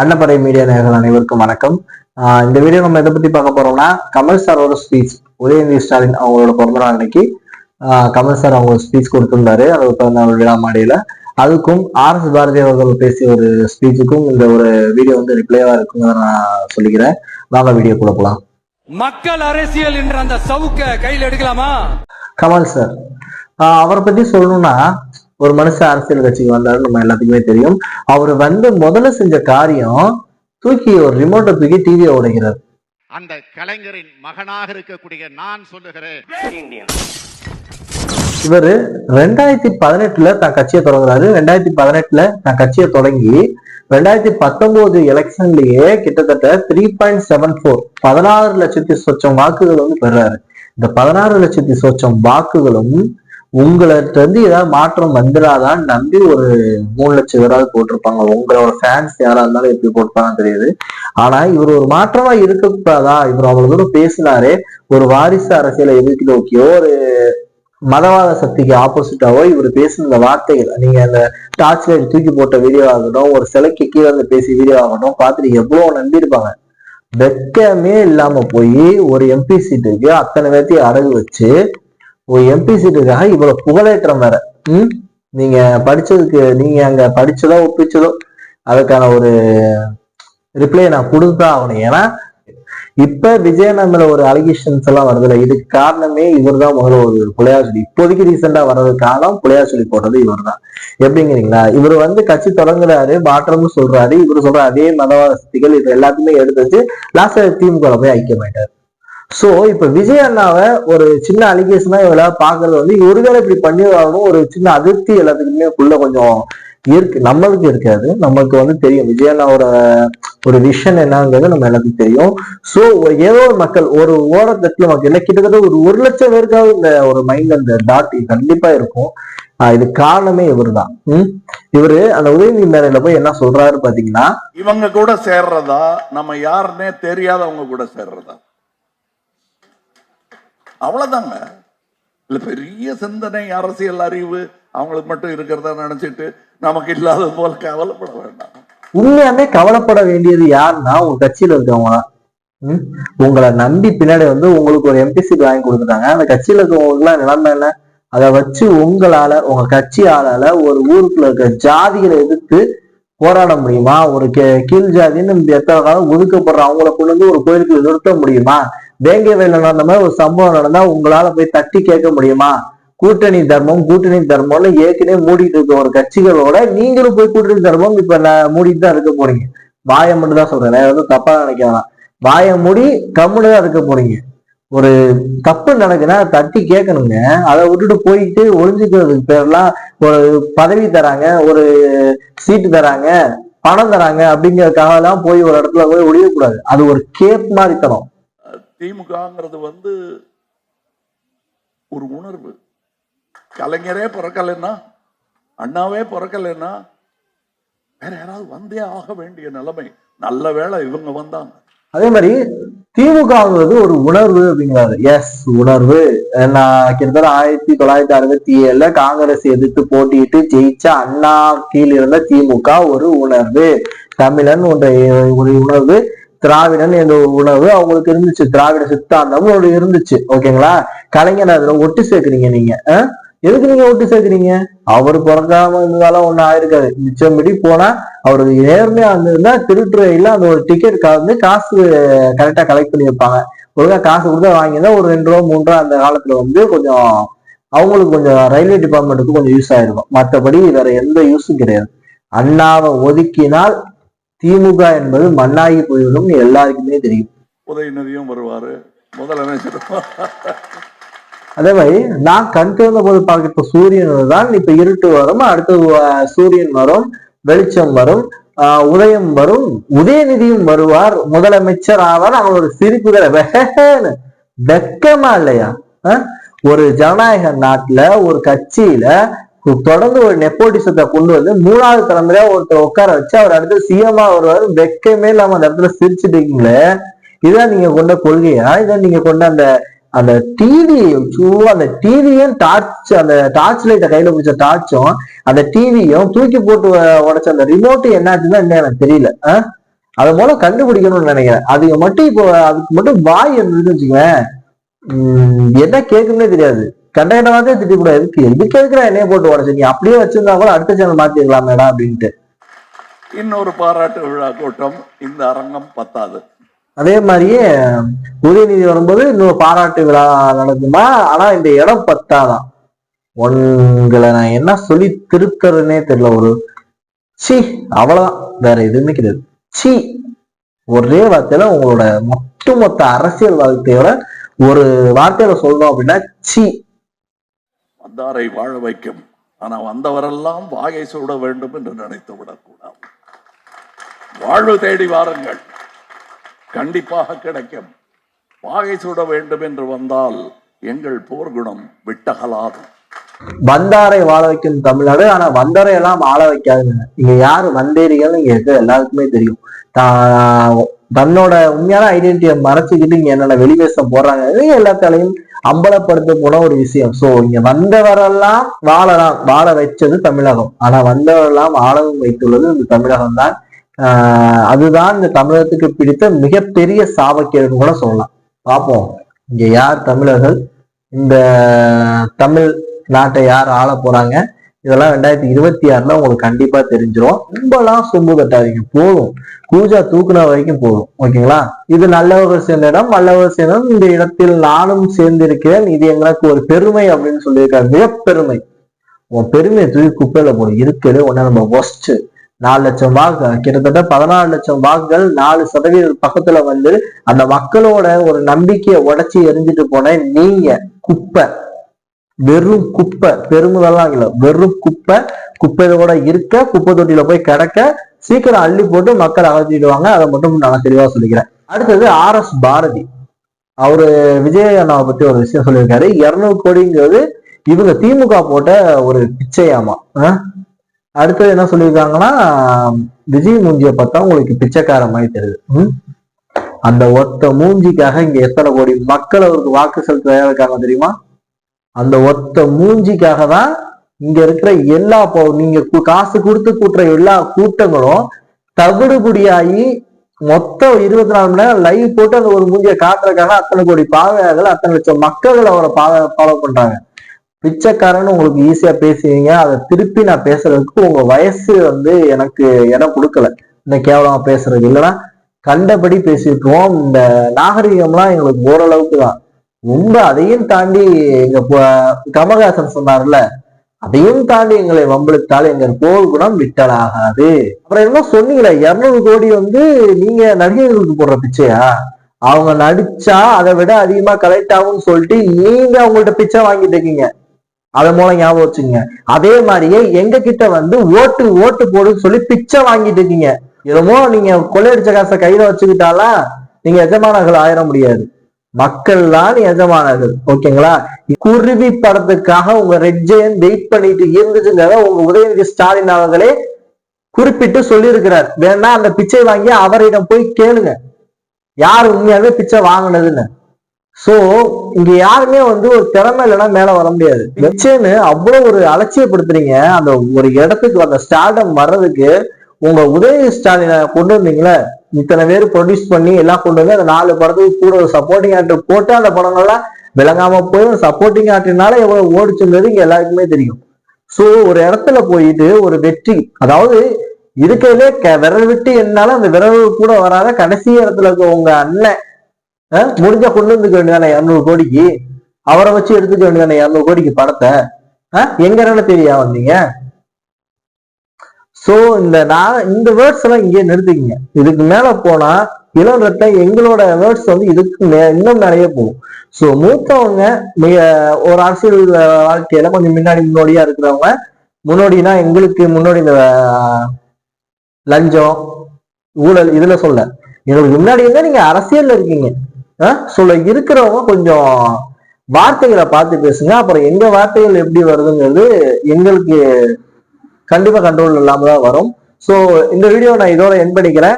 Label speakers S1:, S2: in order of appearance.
S1: அன்னப்படை media நேயர்கள் அனைவருக்கும் வணக்கம். இந்த வீடியோ நம்ம எதை பத்தி பார்க்க போறோம்னா கமல் சாரோட ஸ்பீச் உதயநிதி ஸ்டாலின் அவங்களோட பிறந்த நாள் அன்னைக்கு கமல் சார் அவங்க ஸ்பீச் கொடுத்திருந்தாரு. அவர் பிறந்த நாள் விழா மாடியில. அதுக்கும் ஆர் எஸ் பாரதி அவர்கள் பேசிய ஒரு ஸ்பீச்சுக்கும் இந்த ஒரு வீடியோ வந்து ரிப்ளைவா இருக்குங்க நான் சொல்லிக்கிறேன். வாங்க வீடியோக்குள்ள போலாம்.
S2: மக்கள் அரசியல் என்ற அந்த சவுக்க கையில் எடுக்கலாமா?
S1: கமல் சார் அவரை பத்தி சொல்லணும்னா ஒரு மனுஷன் அரசியல் கட்சிக்கு வந்தாரு நம்ம எல்லாத்துக்குமே தெரியும். அவர் வந்து முதல்ல செஞ்ச காரியம் தூக்கி ஒரு ரிமோட்டை தூக்கி டிவியை உடைக்கிறார்.
S3: அந்த கலைஞரின் மகனாக இருக்கக்கூடிய நான் சொல்லுகிறேன்.
S1: இவரு ரெண்டாயிரத்தி பதினெட்டுல தான் கட்சியை தொடங்குறாரு. ரெண்டாயிரத்தி பதினெட்டுல தான் கட்சியை தொடங்கி ரெண்டாயிரத்தி பத்தொன்பது எலெக்ஷன்லயே கிட்டத்தட்ட த்ரீ பாயிண்ட் செவன் ஃபோர் பதினாறு லட்சத்தி சொச்சம் வாக்குகள் வந்து பெறாரு. இந்த பதினாறு லட்சத்தி சொச்சம் வாக்குகளும் உங்கள்ட்ட இருந்து ஏதாவது மாற்றம் வந்துடாதான்னு நம்பி ஒரு மூணு லட்சம் பேராவது போட்டிருப்பாங்க. உங்களோட ஃபேன்ஸ் யாரா இருந்தாலும் எப்படி போட்டிருப்பாங்கன்னு தெரியுது. ஆனா இவர் ஒரு மாற்றமா இருக்கக்கூடாதா? இவர் அவ்வளவு தூரம் பேசினாரே. ஒரு வாரிசு அரசியலை எதிர்த்து நோக்கியோ ஒரு மதவாத சக்திக்கு ஆப்போசிட்டாவோ இவர் பேசின வார்த்தைகள். நீங்க அந்த டார்ச் லைட் தூக்கி போட்ட வீடியோ ஆகட்டும் ஒரு சிலைக்கு கீழே வந்து பேசி வீடியோ ஆகட்டும் பார்த்துட்டு எவ்வளவு நம்பியிருப்பாங்க வெக்கமே இல்லாம போய் ஒரு எம்பி சீட்டுக்கு அத்தனை பேர்த்தையும் அடகு வச்சு ஒரு எம்பி சீட்டுக்காக இவ்வளவு புகழேற்றம் வேற. ம்? நீங்க படிச்சதுக்கு நீங்க அங்க படிச்சதோ ஒப்பிச்சதோ அதுக்கான ஒரு ரிப்ளை நான் கொடுத்தா ஆகணும். ஏன்னா இப்ப விஜயன் மேல ஒரு அலிகேஷன்ஸ் எல்லாம் வருதுல்ல இதுக்கு காரணமே இவர் தான் முதல்ல ஒரு புலையார் சொல்லி. இப்போதைக்கு ரீசெண்டா வர்றதுக்கு காரணம் புலையார் சொல்லி போடுறது இவர் தான் எப்படிங்கிறீங்களா? இவர் வந்து கட்சி தொடங்குறாரு மாற்றம்னு சொல்றாரு. இவர் சொல்ற அதே மதவாத சக்திகள் இது எல்லாத்தையுமே எடுத்து வச்சு லாஸ்ட் திமுக போய் ஐக்கியமாயிட்டார். ஸோ இப்போ விஜய் அண்ணாவை ஒரு சின்ன அலிகேஷனா இவள பாக்குறது வந்து ஒருவேளை இப்படி பண்ணி ஒரு சின்ன அதிருப்தி எல்லாத்துக்குமே உள்ள கொஞ்சம் இருக்கு. நம்மளுக்கு இருக்காது. நமக்கு வந்து தெரியும். விஜய் அண்ணாவோட ஒரு விஷன் என்னங்கிறது நம்ம எல்லாத்துக்கும் தெரியும். சோ ஏதோ ஒரு மக்கள் ஒரு ஓரத்தட்டுல மக்கள் இல்லை. கிட்டத்தட்ட ஒரு ஒரு லட்சம் பேருக்காவது இந்த ஒரு மைண்ட் அந்த டாட் கண்டிப்பா இருக்கும். இது காரணமே இவர்தான். உம் இவரு அந்த உதயநிதி மேலையில போய் என்ன சொல்றாரு பாத்தீங்கன்னா
S4: இவங்க கூட சேர்றதா? நம்ம யாருன்னே தெரியாதவங்க கூட சேர்றதா? அவ்வளவுதாங்க. இல்ல பெரிய சிந்தனை அரசியல் அறிவு அவங்களுக்கு மட்டும் இருக்கிறதா நினைச்சிட்டு நமக்கு இல்லாத போல கவலைப்பட வேண்டாம்.
S1: உண்மையாமே கவலைப்பட வேண்டியது யாருன்னா உங்க கட்சியில இருக்கவங்க உங்களை நம்பி பின்னாடி வந்து உங்களுக்கு ஒரு எம்பி வாங்கி கொடுத்துட்டாங்க. அந்த கட்சியில இருக்கவங்களுக்குலாம் நிலைமை இல்லை அதை வச்சு உங்களால உங்க கட்சி ஆளால ஒரு ஊருக்குள்ள இருக்க ஜாதிகளை எதிர்த்து போராட முடியுமா? ஒரு கீழ் ஜாதின்னு எத்தனை காலம் ஒதுக்கப்படுற அவங்கள கொண்டு வந்து ஒரு கோயிலுக்கு நிறுத்த முடியுமா? வேங்கை வயல்ல நடந்த மாதிரி ஒரு சம்பவம் நடந்தா உங்களால போய் தட்டி கேட்க முடியுமா? கூட்டணி தர்மம் கூட்டணி தர்மம்னு ஏற்கனவே மூடிட்டு இருக்க ஒரு கட்சிகளோட நீங்களும் போய் கூட்டணி தர்மம் இப்ப நான் மூடிட்டு தான் இருக்க போறீங்க. வாயை மட்டும் தான் சொல்றேன். வேற எதுவும் தப்பா நினைக்க வேணாம். வாயை மூடி கம்முன்னு தான் இருக்க போறீங்க. ஒரு தப்பு நடக்குன்னா தட்டி கேட்கணுங்க. அதை விட்டுட்டு போயிட்டு ஒளிஞ்சுக்கிறதுக்கு பேர்லாம் ஒரு பதவி தராங்க ஒரு சீட்டு தராங்க பணம் தராங்க அப்படிங்கிறதுக்காக எல்லாம் போய் ஒரு இடத்துல போய் ஒழியக்கூடாது அது ஒரு கேப் மாதிரி தரும்.
S4: திமுகங்கிறது வந்து ஒரு உணர்வு. கலைஞரே பிறக்கலைன்னா அண்ணாவே பிறக்கலைன்னா வேற யாராவது வந்தே ஆக வேண்டிய நிலைமை. நல்ல வேளை இவங்க வந்தாங்க.
S1: அதே மாதிரி திமுகங்கிறது ஒரு உணர்வு அப்படிங்கிறாரு. எஸ் உணர்வு. நான் கிட்டத்தட்ட ஆயிரத்தி தொள்ளாயிரத்தி அறுபத்தி ஏழுல காங்கிரஸ் எதிர்த்து போட்டியிட்டு ஜெயிச்ச அண்ணா கீழ் இருந்த திமுக ஒரு உணர்வு. தமிழன் என்ற ஒரு உணர்வு. திராவிடன் என்ற ஒரு உணவு அவங்களுக்கு இருந்துச்சு. திராவிட சித்தாந்தம் ஒரு இருந்துச்சு. ஓகேங்களா கலைஞர் அதுல ஒட்டு சேர்க்குறீங்க நீங்க. எதுக்கு நீங்க ஒட்டு சேர்க்குறீங்க? அவர் பிறக்காம இருந்தாலும் ஒண்ணு ஆயிருக்காது. மிச்சம்படி போனா அவருக்கு நேர்மையா இருந்திருந்தா திருட்டுறையில அந்த ஒரு டிக்கெட் வந்து காசு கரெக்டா கலெக்ட் பண்ணி வைப்பாங்க. ஒழுங்கா காசு கொடுத்தா வாங்கியிருந்தா ஒரு ரெண்டு ரூபா மூணு ரூபா அந்த காலத்துல வந்து கொஞ்சம் அவங்களுக்கு கொஞ்சம் ரயில்வே டிபார்ட்மெண்ட்டுக்கு கொஞ்சம் யூஸ் ஆயிருக்கும். மற்றபடி வேற எந்த யூஸும் கிடையாது. அண்ணாவை ஒதுக்கினால் திமுக என்பது மண்ணாகி போய்விடும் எல்லாருக்குமே தெரியும்.
S4: உதயநிதியும் வருவாரு. முதலமைச்சர்
S1: அதே மாதிரி நான் கண் திறந்த போது பார்க்க சூரியன் தான் இப்ப இருட்டு வரும் அடுத்தது சூரியன் வரும் வெளிச்சம் வரும் ஆஹ், உதயம் வரும் உதயநிதியும் வருவார் முதலமைச்சர் ஆவார் ஒரு சிரிப்புகளை வெஹன்னு வெக்கமா இல்லையா? ஒரு ஜனநாயக நாட்டுல ஒரு கட்சியில தொடர்ந்து ஒரு நெப்போட்டிசத்தை கொண்டு வந்து மூணாவது தலைமுறையா ஒருத்தர் உட்கார வச்சு அவர் அடுத்து சிஎம்மா வருவார். வெக்கமே இல்லாம அந்த இடத்துல சிரிச்சுட்டு இருக்கீங்களே இதான் நீங்க கொண்ட கொள்கையா? இதான் நீங்க கொண்ட அந்த அந்த டிவி அந்த டிவியும் டார்ச் அந்த டார்ச் லைட்டை கையில பிடிச்ச டார்ச்சும் அந்த டிவியும் தூக்கி போட்டு உடைச்ச அந்த ரிமோட் என்னாச்சுன்னா என்ன எனக்கு தெரியல. ஆ? அதை மூலம் கண்டுபிடிக்கணும்னு நினைக்கிறேன். அதுக்கு மட்டும் இப்போ அதுக்கு மட்டும் வாய் இருந்ததுன்னு வச்சுக்கோங்க உம், என்ன கேட்கும்னே தெரியாது. கண்டகண்டமாதே திட்டக்கூடாது. எதுக்கு எதுக்கு எதுக்குறா என்னைய போட்டு உடச்சு? நீ அப்படியே வச்சிருந்தா கூட அடுத்த சேனல் மாத்திருக்கலாம் மேடம் அப்படின்ட்டு.
S4: இன்னொரு பாராட்டு விழா கூட்டம் இந்த அரங்கம் பத்தாது.
S1: அதே மாதிரியே உதயநிதி வரும்போது இன்னொரு பாராட்டு விழா நடக்குமா? ஆனா இந்த இடம் பத்தாதான். உங்களை நான் என்ன சொல்லி திருத்தறேனே தெரியல ஒரு சி அவ்வளவுதான். வேற எதுவுமே கிடையாது. சி ஒரே வார்த்தையில உங்களோட ஒட்டுமொத்த அரசியல் வாழ்க்கையோட ஒரு வார்த்தையில சொல்லணும் அப்படின்னா சி
S4: வந்தாரை வாழ வைக்கும். ஆனா வந்தவரெல்லாம் வாகை சூட வேண்டும் என்று நினைத்து விடக்கூடாது. வாழ்வு தேடி வாருங்கள். கண்டிப்பாக கிடைக்கும். வாகை சூட வேண்டும் என்று வந்தால் எங்கள் போர்க்குணம் விட்டகலாது.
S1: வந்தாரை வாழ வைக்கும் தமிழ்நாடு ஆனா வந்தாரை எல்லாம் ஆள வைக்காதுங்க. இங்க யாரு வந்தேரிகள் இங்க இருக்க எல்லாருக்குமே தெரியும். தன்னோட உண்மையான ஐடென்டிட்டியை மறைச்சுக்கிட்டு இங்க என்னென்ன வெளிவேசம் போடுறாங்க எல்லாத்தாலையும் அம்பலப்படுத்த போன ஒரு விஷயம். சோ இங்க வந்தவரெல்லாம் வாழலாம். வாழ வச்சது தமிழகம். ஆனா வந்தவரெல்லாம் ஆழவும் வைத்துள்ளது இந்த தமிழகம் தான். அதுதான் இந்த தமிழகத்துக்கு பிடித்த மிகப்பெரிய சாபக்கேடுன்னு கூட சொல்லலாம். பார்ப்போம். இங்க யார் தமிழர்கள்? இந்த தமிழ் நாட்டை யார் ஆள போறாங்க? இதெல்லாம் ரெண்டாயிரத்தி இருபத்தி ஆறுல உங்களுக்கு கண்டிப்பா தெரிஞ்சிரும். ரொம்பலாம் சொம்பு கட்டாதீங்க போதும். பூஜா தூக்குன வரைக்கும் போதும் ஓகேங்களா? இது நல்லவர்கள் சேர்ந்த இடம் நல்லவர்கள் சேர்ந்த இடம். இந்த இடத்தில் நானும் சேர்ந்திருக்கிறேன். இது எங்களுக்கு ஒரு பெருமை அப்படின்னு சொல்லியிருக்காரு. மிக பெருமை. உன் பெருமையை தூக்கி குப்பையில போடும் இருக்கிறது உடனே நம்ம ஒஸ்ட் நாலு லட்சம் வாக்கு கிட்டத்தட்ட பதினாலு லட்சம் வாக்குகள் நாலு சதவீத பக்கத்துல வந்து அந்த மக்களோட ஒரு நம்பிக்கையை உடச்சி எரிஞ்சிட்டு போன நீங்க குப்பை. வெறும் குப்பை பெருமுதெல்லாம் இல்ல வெறும் குப்பை குப்பையோட இருக்க குப்பை தொட்டியில போய் கிடக்க சீக்கிரம் அள்ளி போட்டு மக்கள் அகற்றிடுவாங்க. அதை மட்டும் நான் தெளிவா சொல்லிக்கிறேன். அடுத்தது ஆர் எஸ் பாரதி. அவரு விஜய் அண்ணாவை பத்தி ஒரு விஷயம் சொல்லியிருக்காரு. இருநூறு கோடிங்கிறது இவங்க திமுக போட்ட ஒரு பிச்சையாமா? அடுத்தது என்ன சொல்லியிருக்காங்கன்னா விஜய் மூஞ்சியை பார்த்தா உங்களுக்கு பிச்சைக்கார மாதிரி தெரியுது. ம்? அந்த ஒத்த மூஞ்சிக்காக இங்க எத்தனை கோடி மக்கள் அவருக்கு வாக்கு செலுத்த தயாரா இருக்காங்க தெரியுமா? அந்த ஒத்த மூஞ்சிக்காக தான் இங்க இருக்கிற எல்லா இப்போ நீங்க கு- காசு கொடுத்து கூட்டுற எல்லா கூட்டங்களும் தவிடுபடியாகி மொத்தம் இருபத்தி நாலு மணி நேரம் லைவ் போட்டு அந்த ஒரு மூஞ்சியை காட்டுறதுக்காக அத்தனை கோடி பார்வையாளர்கள் அத்தனை லட்சம் மக்கள் அவரை பாவ ஃபாலோ பண்றாங்க. பிச்சைக்காரன்னு உங்களுக்கு ஈஸியா பேசுவீங்க. அதை திருப்பி நான் பேசுறதுக்கு உங்க வயசு வந்து எனக்கு இடம் கொடுக்கல. இந்த கேவலமா பேசுறது இல்லைன்னா கண்டபடி பேசிட்டுருவோம் இந்த நாகரிகம்லாம் எங்களுக்கு ஓரளவுக்கு தான் ரொம்ப அதையும் தாண்டி எங்க கமகாசன் சொன்னார்ல அதையும் தாண்டி எங்களை வம்பளித்தால் எங்கள் போர் குணம் விட்டலாகாது அப்புறம் என்ன சொன்னீங்களே இருநூறு கோடி வந்து நீங்க நடிகர்களுக்கு போடுற பிச்சையா? அவங்க நடிச்சா அதை விட அதிகமா கலெக்ட் ஆகும்னு சொல்லிட்டு நீங்க அவங்கள்ட்ட பிச்சை வாங்கிட்டு இருக்கீங்க. அதன் மூலம் ஞாபகம் வச்சுங்க அதே மாதிரியே எங்க கிட்ட வந்து ஓட்டு ஓட்டு போடுன்னு சொல்லி பிச்சை வாங்கிட்டு இருக்கீங்க. என்னமோ நீங்க கொள்ளையடிச்ச காசை கையில வச்சுக்கிட்டாலாம் நீங்க எஜமானர்கள் ஆயிட முடியாது. மக்கள் தான் எஜமானர்கள். ஓகேங்களா? குருவி படத்துக்காக உங்க ரெட் ஜெயன் வெயிட் பண்ணிட்டு இருந்துச்சுங்கிறத உங்க உதயநிதி ஸ்டாலின் அவர்களே குறிப்பிட்டு சொல்லியிருக்கிறார். வேணா அந்த பிச்சை வாங்கி அவரிடம் போய் கேளுங்க. யார் உண்மையாவே பிச்சை வாங்கினதுன்னு. சோ இங்க யாருமே வந்து ஒரு திறமை இல்லைன்னா மேல வர முடியாது. பிச்சைன்னு அவ்வளவு ஒரு அலட்சியப்படுத்துறீங்க. அந்த ஒரு இடத்துக்கு அந்த ஸ்டார்டம் வர்றதுக்கு உங்க உதயநிதி ஸ்டாலினை கொண்டு வந்தீங்களே. இத்தனை பேர் ப்ரொடியூஸ் பண்ணி எல்லாம் கொண்டு வந்து அந்த நாலு படத்துக்கு கூட ஒரு சப்போர்ட்டிங் ஆக்டர் போட்டு அந்த படங்கள்லாம் விளங்காம போய் சப்போர்ட்டிங் ஆக்டர்னால எவ்வளவு ஓடிச்சுங்கிறது இங்க எல்லாருக்குமே தெரியும். சோ ஒரு இடத்துல போயிட்டு ஒரு வெற்றி அதாவது இருக்கிறதுலே க- விரல் விட்டு என்னால அந்த விரல் கூட வராத கடைசி இடத்துல இருக்க உங்க அண்ணன் முடிஞ்ச கொண்டு வந்துக்க வேண்டியதானே இரநூறு கோடிக்கு? அவரை வச்சு எடுத்துக்க வேண்டியதானே இரநூறு கோடிக்கு படத்தை? எங்க இருந்து தெரியா வந்தீங்க? ஸோ இந்த நான் இந்த வேர்ட்ஸ் எல்லாம் இங்கே நிறுத்திக்கிங்க. இதுக்கு மேல போனா இளம் ரத்த எங்களோட வேர்ட்ஸ் வந்து இதுக்கு மே- இன்னும் நிறைய போகும். ஸோ மூத்தவங்க மிக ஒரு அரசியல் வாழ்க்கையில கொஞ்சம் முன்னாடி முன்னோடியா இருக்கிறவங்க முன்னோடினா எங்களுக்கு முன்னோடி இந்த லஞ்சம் ஊழல் இதுல சொல்ல. எங்களுக்கு முன்னாடி இருந்தா நீங்க அரசியல்ல இருக்கீங்க. சொல்ல இருக்கிறவங்க கொஞ்சம் வார்த்தைகளை பார்த்து பேசுங்க. அப்புறம் எங்க வார்த்தைகள் எப்படி வருதுங்கிறது எங்களுக்கு கண்டிப்பாக கண்ட்ரோல் இல்லாமல் தான் வரும். ஸோ இந்த வீடியோ நான் இதோட என் பண்ணிக்கிறேன்.